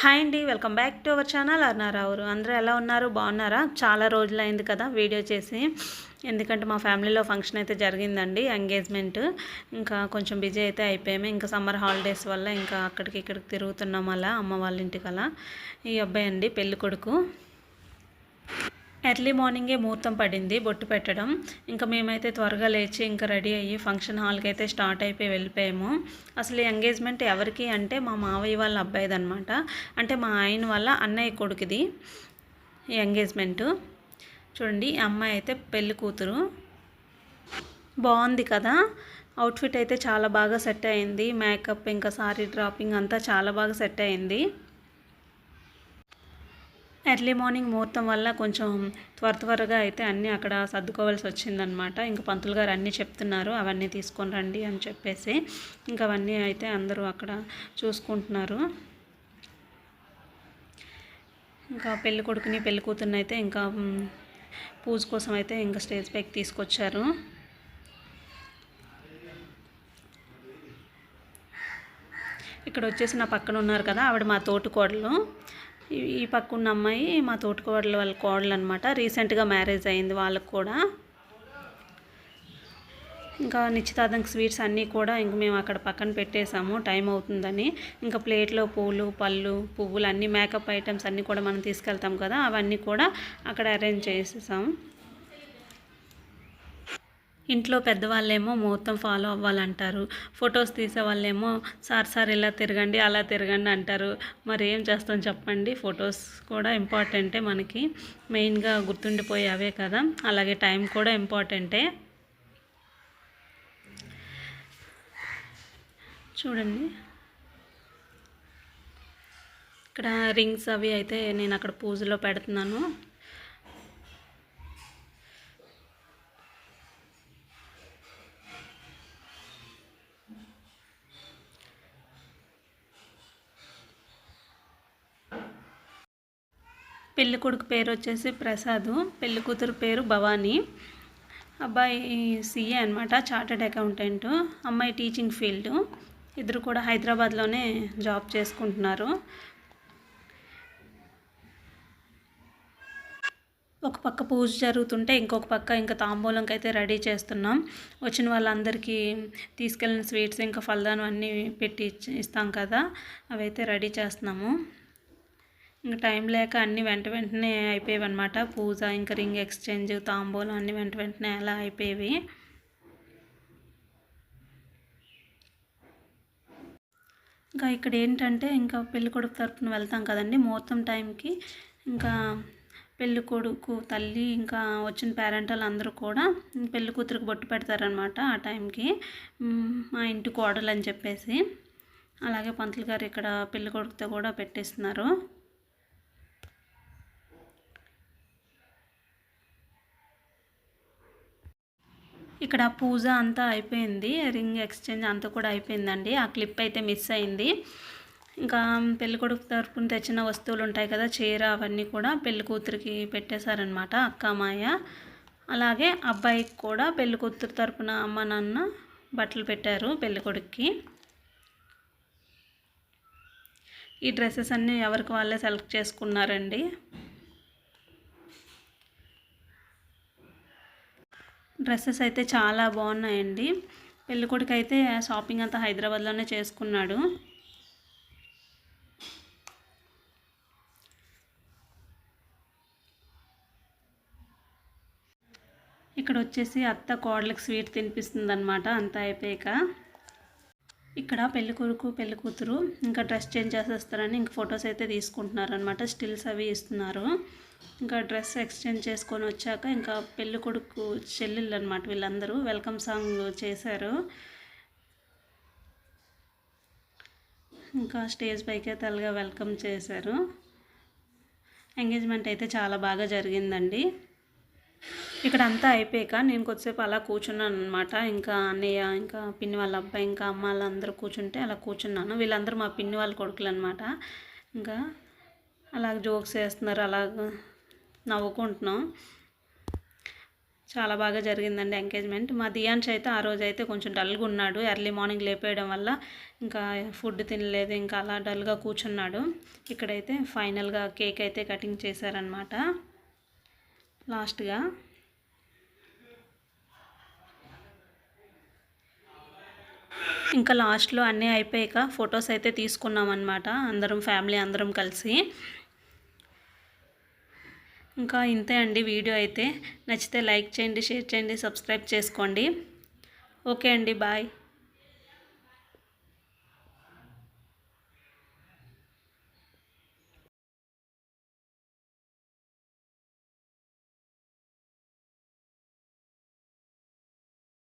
Hi అండి welcome back to our channel అర్నారావురు అందరూ ఎలా ఉన్నారు? బాగున్నారా? చాలా రోజులైంది కదా వీడియో చేసి. ఎందుకంటే మా ఫ్యామిలీలో ఫంక్షన్ అయితే జరిగిందండి ఎంగేజ్మెంట్. ఇంకా కొంచెం బిజీ అయితే అయిపోయాము. ఇంకా సమ్మర్ హాలిడేస్ వల్ల ఇంకా అక్కడికి ఇక్కడికి తిరుగుతున్నాం అలా అమ్మ వాళ్ళ ఇంటికి అలా. ఈ అబ్బాయి అండి పెళ్ళి కొడుకు ఎర్లీ మార్నింగే ముహూర్తం పడింది బొట్టు పెట్టడం. ఇంకా మేమైతే త్వరగా లేచి ఇంకా రెడీ అయ్యి ఫంక్షన్ హాల్కి అయితే స్టార్ట్ అయిపోయి వెళ్ళిపోయాము. అసలు ఎంగేజ్మెంట్ ఎవరికి అంటే మా మావయ్య వాళ్ళ అబ్బాయిది అనమాట అంటే మా ఆయన వాళ్ళ అన్నయ్య కొడుకుది ఎంగేజ్మెంటు ఎంగేజ్మెంట్. చూడండి ఈ అమ్మాయి అయితే పెళ్ళి కూతురు. బాగుంది కదా? అవుట్ఫిట్ అయితే చాలా బాగా సెట్ అయింది. మేకప్ ఇంకా సారీ డ్రాపింగ్ అంతా చాలా బాగా సెట్ అయింది. ఎర్లీ మార్నింగ్ ముహూర్తం వల్ల కొంచెం త్వర త్వరగా అయితే అన్నీ అక్కడ సర్దుకోవాల్సి వచ్చిందనమాట ఇంకా పంతులు గారు అన్నీ చెప్తున్నారు అవన్నీ తీసుకొని రండి అని చెప్పేసి ఇంకా అవన్నీ అయితే అందరూ అక్కడ చూసుకుంటున్నారు. ఇంకా పెళ్ళి కొడుకుని పెళ్ళి కూతుర్ని అయితే ఇంకా పూజ కోసం అయితే ఇంకా స్టేజ్ పైకి తీసుకొచ్చారు. ఇక్కడ వచ్చేసి నా పక్కన ఉన్నారు కదా ఆవిడ మా తోటి కోడలు ఈ పక్క ఉన్న అమ్మాయి మా తోటికోడలు వాళ్ళ కోడలు అనమాట రీసెంట్గా మ్యారేజ్ అయింది వాళ్ళకు కూడా. ఇంకా నిశ్చితార్థంకి స్వీట్స్ అన్నీ కూడా ఇంక మేము అక్కడ పక్కన పెట్టేసాము టైం అవుతుందని. ఇంకా ప్లేట్లో పూలు పళ్ళు పువ్వులు అన్నీ మేకప్ ఐటమ్స్ అన్నీ కూడా మనం తీసుకెళ్తాం కదా అవన్నీ కూడా అక్కడ అరేంజ్ చేసేసాము ఇంట్లో పెద్దవాళ్ళేమో ముహూర్తం ఫాలో అవ్వాలంటారు. ఫొటోస్ తీసే వాళ్ళేమో సార్ సార్ ఇలా తిరగండి అలా తిరగండి అంటారు. మరి ఏం చేస్తాం చెప్పండి? ఫొటోస్ కూడా ఇంపార్టెంటే మనకి. మెయిన్గా గుర్తుండిపోయే అవే కదా. అలాగే టైం కూడా ఇంపార్టెంటే చూడండి. ఇక్కడ రింగ్స్ అవి అయితే నేను అక్కడ పూజలో పెడుతున్నాను. పెళ్ళి కొడుకు పేరు వచ్చేసి ప్రసాద్ పెళ్ళి కూతురు పేరు భవానీ. అబ్బాయి సీఏ అనమాట చార్టెడ్ అకౌంటెంట్ అమ్మాయి టీచింగ్ ఫీల్డ్. ఇద్దరు కూడా హైదరాబాద్లోనే జాబ్ చేసుకుంటున్నారు. ఒక పక్క పూజ జరుగుతుంటే ఇంకొక పక్క ఇంకా తాంబూలంకి అయితే రెడీ చేస్తున్నాం. వచ్చిన వాళ్ళందరికీ తీసుకెళ్ళిన స్వీట్స్ ఇంకా ఫలదానం అన్నీ పెట్టి ఇస్తాం కదా అవైతే రెడీ చేస్తున్నాము. ఇంకా టైం లేక అన్నీ వెంట వెంటనే అయిపోయేవి అనమాట పూజ ఇంకా రింగ్ ఎక్స్చేంజ్ తాంబూలం అన్నీ వెంట వెంటనే అలా అయిపోయేవి. ఇంకా ఇక్కడ ఏంటంటే ఇంకా పెళ్ళి కొడుకు తరపున వెళ్తాం కదండి ముహూర్తం టైంకి. ఇంకా పెళ్ళి కొడుకు తల్లి ఇంకా వచ్చిన పేరెంటల్ అందరూ కూడా పెళ్ళి కూతురికి బొట్టు పెడతారనమాట ఆ టైంకి. మా ఇంటి కోడలు అని చెప్పేసి. అలాగే పంతులు గారు ఇక్కడ పెళ్ళి కొడుకుతో కూడా పెట్టేస్తున్నారు. ఇక్కడ పూజ అంతా అయిపోయింది రింగ్ ఎక్స్చేంజ్ అంతా కూడా అయిపోయిందండి. ఆ క్లిప్ అయితే మిస్ అయింది. ఇంకా పెళ్ళికొడుకు తరపున తెచ్చిన వస్తువులు ఉంటాయి కదా చీర అవన్నీ కూడా పెళ్ళి కూతురికి పెట్టేశారనమాట అక్క మాయ అలాగే అబ్బాయికి కూడా పెళ్ళి కూతురు తరపున అమ్మ నాన్న బట్టలు పెట్టారు పెళ్ళికొడుక్కి. ఈ డ్రెస్సెస్ అన్నీ ఎవరికి వాళ్ళే సెలెక్ట్ చేసుకున్నారండి. డ్రెస్సెస్ అయితే చాలా బాగున్నాయండి. పెళ్ళికొడుకు అయితే షాపింగ్ అంతా హైదరాబాద్లోనే చేసుకున్నాడు. ఇక్కడ వచ్చేసి అత్త కోడలకు స్వీట్ తినిపిస్తుంది అనమాట అంతా అయిపోయాక. ఇక్కడ పెళ్ళి కొడుకు పెళ్ళి కూతురు ఇంకా డ్రెస్ చేంజ్ చేసేస్తారని ఇంక ఫొటోస్ అయితే తీసుకుంటున్నారు అనమాట స్టిల్స్ అవి ఇస్తున్నారు. ఇంకా డ్రెస్ ఎక్స్చేంజ్ చేసుకొని వచ్చాక ఇంకా పెళ్ళి కొడుకు చెల్లెళ్ళు అనమాట వీళ్ళందరూ వెల్కమ్ సాంగ్ చేశారు. ఇంకా స్టేజ్ పైకి తలగా వెల్కమ్ చేశారు. ఎంగేజ్మెంట్ అయితే చాలా బాగా జరిగిందండి. ఇక్కడ అంతా అయిపోయాక నేను కొద్దిసేపు అలా కూర్చున్నాను అనమాట ఇంకా అన్నయ్య ఇంకా పిన్ని వాళ్ళ అబ్బాయి ఇంకా అమ్మ వాళ్ళందరూ కూర్చుంటే అలా కూర్చున్నాను. వీళ్ళందరూ మా పిన్ని వాళ్ళ కొడుకులు అనమాట ఇంకా అలాగ జోక్స్ వేస్తున్నారు అలాగ నవ్వుకుంటున్నాం. చాలా బాగా జరిగిందండి ఎంగేజ్మెంట్. మా దియాన్ష్ అయితే ఆ రోజు అయితే కొంచెం డల్గా ఉన్నాడు. ఎర్లీ మార్నింగ్ లేపేయడం వల్ల ఇంకా ఫుడ్ తినలేదు ఇంకా అలా డల్గా కూర్చున్నాడు. ఇక్కడైతే ఫైనల్గా కేక్ అయితే కటింగ్ చేశారనమాట లాస్ట్గా. ఇంకా లాస్ట్లో అన్నీ అయిపోయాక ఫొటోస్ అయితే తీసుకున్నాం అనమాట అందరం ఫ్యామిలీ అందరం కలిసి. ఇంకా ఇంతే అండి వీడియో అయితే. నచ్చితే లైక్ చేయండి షేర్ చేయండి సబ్స్క్రైబ్ చేసుకోండి. ఓకే అండి బాయ్.